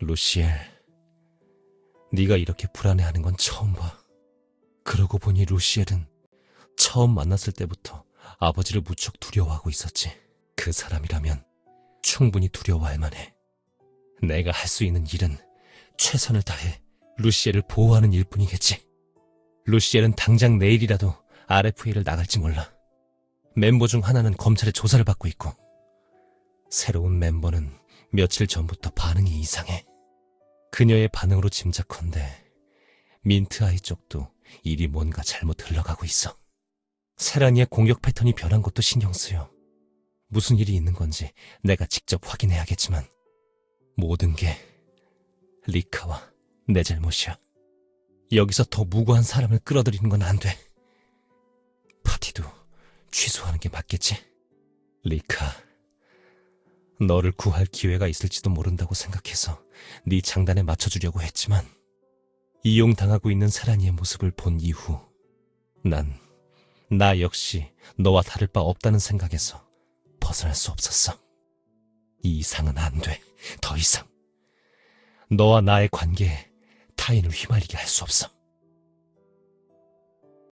루시엘, 네가 이렇게 불안해하는 건 처음 봐. 그러고 보니 루시엘은 처음 만났을 때부터 아버지를 무척 두려워하고 있었지. 그 사람이라면 충분히 두려워할 만해. 내가 할 수 있는 일은 최선을 다해 루시엘을 보호하는 일뿐이겠지. 루시엘은 당장 내일이라도 RFA를 나갈지 몰라. 멤버 중 하나는 검찰의 조사를 받고 있고, 새로운 멤버는 며칠 전부터 반응이 이상해. 그녀의 반응으로 짐작컨대 민트 아이 쪽도 일이 뭔가 잘못 흘러가고 있어. 세란이의 공격 패턴이 변한 것도 신경 쓰여. 무슨 일이 있는 건지 내가 직접 확인해야겠지만 모든 게 리카와 내 잘못이야. 여기서 더 무고한 사람을 끌어들이는 건 안 돼. 파티도 취소하는 게 맞겠지? 리카, 너를 구할 기회가 있을지도 모른다고 생각해서 네 장단에 맞춰주려고 했지만 이용당하고 있는 사란이의 모습을 본 이후 난 나 역시 너와 다를 바 없다는 생각에서 벗어날 수 없었어. 이 이상은 안 돼. 더 이상. 너와 나의 관계에 타인을 휘말리게 할 수 없어.